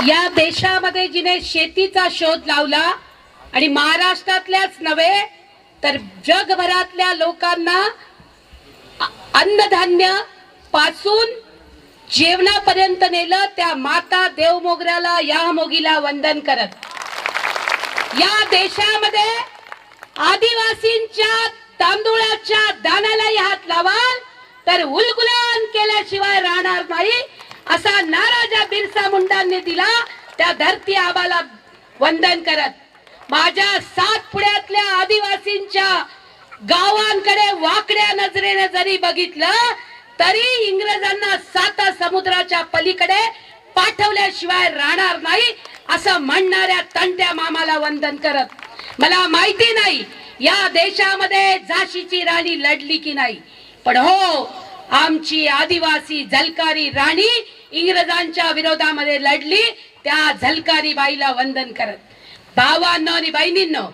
या देशामध्ये जिने शेतीचा शोध लावला आणि महाराष्ट्रातल्याच नव्हे तर जगभरातल्या लोकांना अन्नधान्यपासून जेवणापर्यंत नेलं त्या माता देवमोगऱ्याला या मोगीला वंदन करत. या देशामध्ये आदिवासींच्या तांदुळाच्या दानालाही हात लावाल तर उलगुलान केल्याशिवाय राहणार नाही असा नारा बिरसा मुंडांनी दिला त्या धरती आबाला वंदन करत. माझ्या सात पुण्यातल्या आदिवासींच्या गावांकडे वाकड्या नजरेने जरी बघितलं तरी इंग्रजांना सात समुद्राच्या पलीकडे पाठवल्याशिवाय राहणार नाही असं म्हणणाऱ्या तंट्या मामाला वंदन करत. मला माहिती नाही या देशामध्ये झाशीची राणी लढली की नाही. पण हो आमची आदिवासी झलकारी राणी इंग्रजांच्या विरोधामध्ये लढली त्या झलकारी बाईला वंदन करत. भावांनो आणि बहिणींनो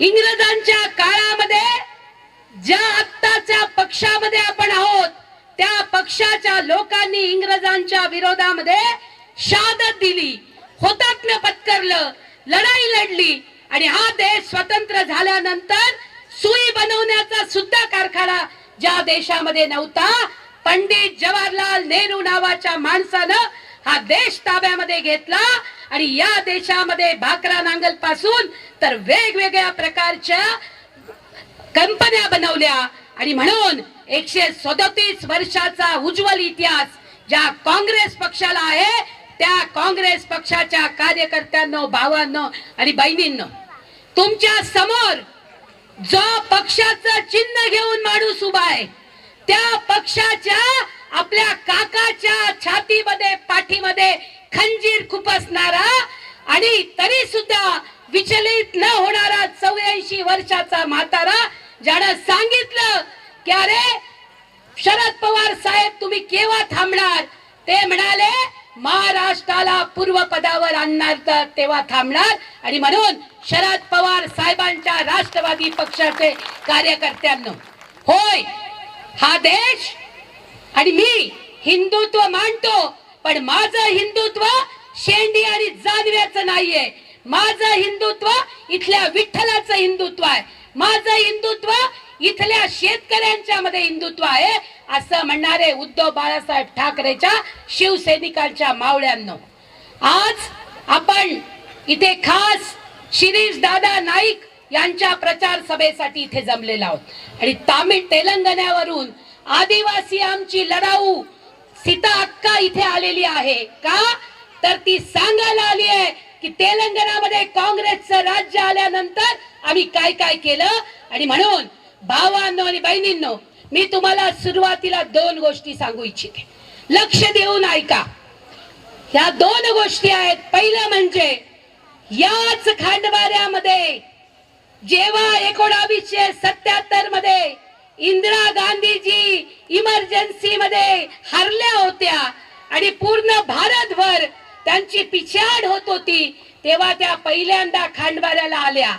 इंग्रजांच्या काळामध्ये ज्या आत्ताच्या पक्षामध्ये आपण आहोत त्या पक्षाच्या लोकांनी इंग्रजांच्या विरोधामध्ये शादत दिली होतात्म्य पत्करलं लढाई लढली आणि हा देश स्वतंत्र झाल्यानंतर सुई बनवण्याचा सुद्धा कारखाना ज्या देशामध्ये नव्हता पंडित जवाहरलाल नेहरू नावाच्या माणसानं हा देश ताब्यामध्ये घेतला. आणि या देशामध्ये भाकरा नांगलपासून तर वेगवेगळ्या प्रकारच्या कंपन्या बनवल्या. आणि म्हणून एकशे सदतीस वर्षाचा उज्ज्वल इतिहास ज्या काँग्रेस पक्षाला आहे त्या काँग्रेस पक्षाच्या कार्यकर्त्यांनो भावांनो आणि बहिणींनो तुमच्यासमोर जो पक्षाचं चिन्ह घेऊन माणूस उभा आहे त्या पक्षाच्या आपल्या काकाच्या छातीमध्ये पाठीमध्ये खंजीर खुपसणारा आणि तरी सुद्धा विचलित न होणारा चौऱ्याऐंशी वर्षाचा म्हातारा ज्यानं सांगितलं की अरे शरद पवार साहेब तुम्ही केव्हा थांबणार? ते म्हणाले महाराष्ट्राला पूर्व पदावर आणणार तर तेव्हा थांबणार. आणि म्हणून शरद पवार साहेबांच्या राष्ट्रवादी पक्षाचे कार्यकर्त्यांना होय हा देश आणि मी हिंदुत्व मानतो पण माझं हिंदुत्व शेंडी आणि जानव्याचं नाहीये. माझं हिंदुत्व इथल्या विठ्ठलाचं हिंदुत्व आहे. माझं हिंदुत्व इथल्या शेतकऱ्यांच्या मध्ये हिंदुत्व आहे असं म्हणणारे उद्धव बाळासाहेब ठाकरेच्या शिवसैनिकांच्या मावळ्यांना. आज आपण इथे खास शिरीष दादा नाईक यांच्या प्रचार सभेसाठी इथे जमलेला आहोत. आणि तामिळ तेलंगणावरून आदिवासी आमची लढाऊ सीता अक्का इथे आलेली आहे. का? तर ती सांगायला आली आहे की तेलंगणामध्ये काँग्रेसचं राज्य आल्यानंतर आम्ही काय काय केलं? आणि म्हणून भावांनो आणि बहिणींनो मी तुम्हाला सुरुवातीला दोन गोष्टी सांगू इच्छिते. लक्ष देऊन ऐका. ह्या दोन गोष्टी आहेत. पहिलं म्हणजे याच खांडवाऱ्यामध्ये जेव्हा एकोणावीसशे सत्याहत्तरमध्ये इंदिरा गांधीजी इमर्जन्सी मध्ये हरल्या होत्या आणि पूर्ण भारतभर त्यांची पिछाड होत होती तेव्हा त्या पहिल्यांदा खांडवाऱ्याला आल्या.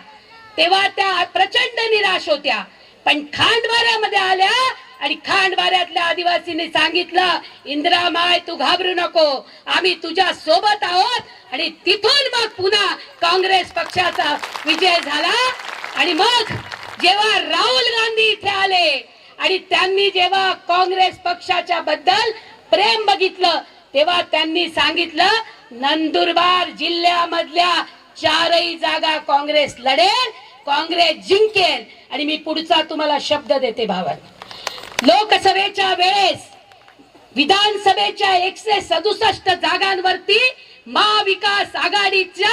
तेव्हा त्या प्रचंड निराश होत्या. पण खांडवाऱ्यामध्ये आल्या आणि खांडवाऱ्यातल्या आदिवासींनी सांगितलं इंदिरा माय तू घाबरू नको. आम्ही तुझ्या सोबत आहोत आणि तिथून मग पुन्हा काँग्रेस पक्षाचा विजय झाला. आणि मग जेव्हा राहुल गांधी इथे आले आणि त्यांनी जेव्हा काँग्रेस पक्षाच्या बद्दल प्रेम बघितलं तेव्हा त्यांनी सांगितलं नंदुरबार जिल्ह्यामधल्या चारही जागा काँग्रेस लढेल काँग्रेस जिंकेल. आणि मी पुढचा तुम्हाला शब्द देते भावात लोकसभेच्या वेळेस विधानसभेच्या एकशे सदुसष्ट जागांवरती महाविकास आघाडीच्या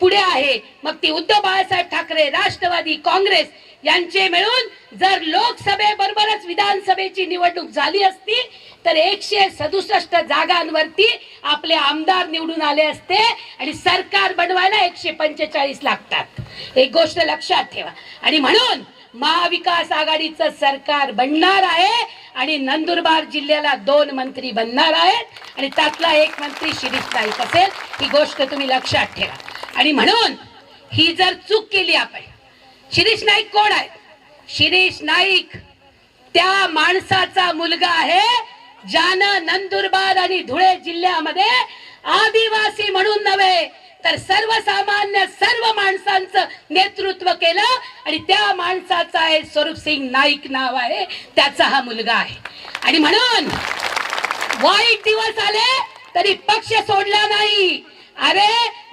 पुढे आहे. मग ती उद्धव बाळासाहेब ठाकरे राष्ट्रवादी काँग्रेस यांचे मिळून जर लोकसभेबरोबरच विधानसभेची निवडणूक झाली असती तर एकशे सदुसष्ट जागांवरती आपले आमदार निवडून आले असते आणि सरकार बनवायला एकशे पंचेचाळीस लागतात. एक गोष्ट लक्षात ठेवा. आणि म्हणून महाविकास आघाडीचं सरकार बनणार आहे आणि नंदुरबार जिल्ह्याला दोन मंत्री बनणार आहेत. आणि त्यातला एक मंत्री शिरीष नाईक असेल ही गोष्ट तुम्ही लक्षात ठेवा. आणि म्हणून ही जर चूक केली आपण शिरीष नाईक कोण आहे शिरीष नाईक त्या माणसाचा मुलगा आहे ज्यानं नंदुरबार आणि धुळे जिल्ह्यामध्ये आदिवासी म्हणून नव्हे तर सर्वसामान्य सर्व माणसांचं नेतृत्व केलं. आणि त्या माणसाचा आहे स्वरूप सिंग नाईक नाव आहे. त्याचा हा मुलगा आहे. आणि म्हणून वाईट दिवस आले तरी पक्ष सोडला नाही. अरे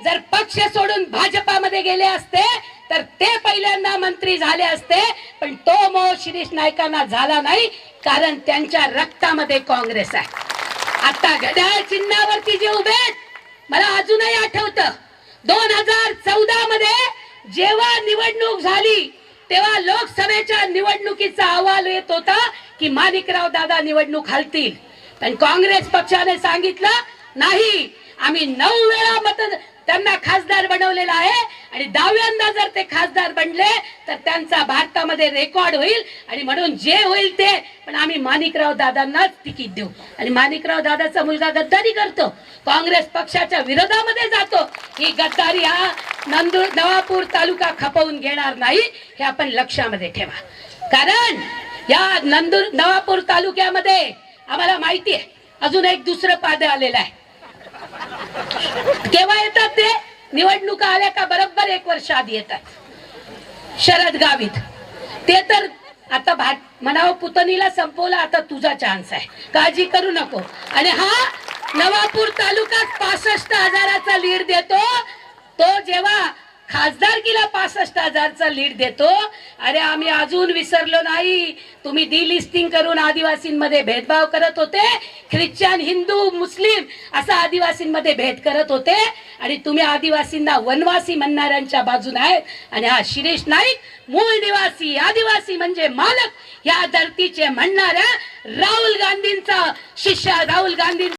जर पक्ष सोडून भाजपामध्ये गेले असते तर ते पहिल्यांदा मंत्री झाले असते पण तो मोह शिरीष नायकांना झाला नाही कारण त्यांच्या रक्तामध्ये काँग्रेस आहे. आता घड्याळ चिन्हावरती जे उभे आहेत, मला अजूनही आठवत दोन हजार चौदा मध्ये जेव्हा निवडणूक झाली तेव्हा लोकसभेच्या निवडणुकीचा अहवाल येत होता की माणिकराव दादा निवडणूक हलतील. पण काँग्रेस पक्षाने सांगितलं नाही आम्ही नऊ वेळा मत त्यांना खासदार बनवलेला आहे. आणि दहाव्यांदा जर ते खासदार बनले तर त्यांचा भारतामध्ये रेकॉर्ड होईल. आणि म्हणून जे होईल ते. पण आम्ही माणिकराव दादांनाच तिकीट देऊ. आणि माणिकराव दादाचा मुलगा गद्दारी करतो. काँग्रेस पक्षाच्या विरोधामध्ये जातो. ही गद्दारी हा नंदूर नवापूर तालुका खपवून घेणार नाही हे आपण लक्षामध्ये ठेवा. कारण या नंदूर नवापूर तालुक्यामध्ये आम्हाला माहिती आहे अजून एक दुसरं पाद आलेलं आहे. केव्हा येतात ते? निवडणुका आल्या का बरोबर एक वर्ष आधी येतात. शरद गावित. ते तर आता भाट म्हणावं पुतणीला संपवला आता तुझा चान्स आहे. काळजी करू नको. आणि हा नवापूर तालुक्यात पासष्ट हजाराचा लीड देतो. तो जेव्हा खासदारकीला पासष्ट हजारचा लीड देतो. अरे आम्ही अजून विसरलो नाही. तुम्ही डिलिस्टिंग करून आदिवासींमध्ये भेदभाव करत होते. ख्रिश्चन हिंदू मुस्लिम असा आदिवासींमध्ये भेद करत होते. आणि तुम्ही आदिवासींना वनवासी म्हणणाऱ्यांच्या बाजून आहेत. आणि हा शिरीष नाईक मूळ निवासी आदिवासी म्हणजे मालक या धरतीचे म्हणणाऱ्या राहुल गांधींचा शिष्य राहुल गांधी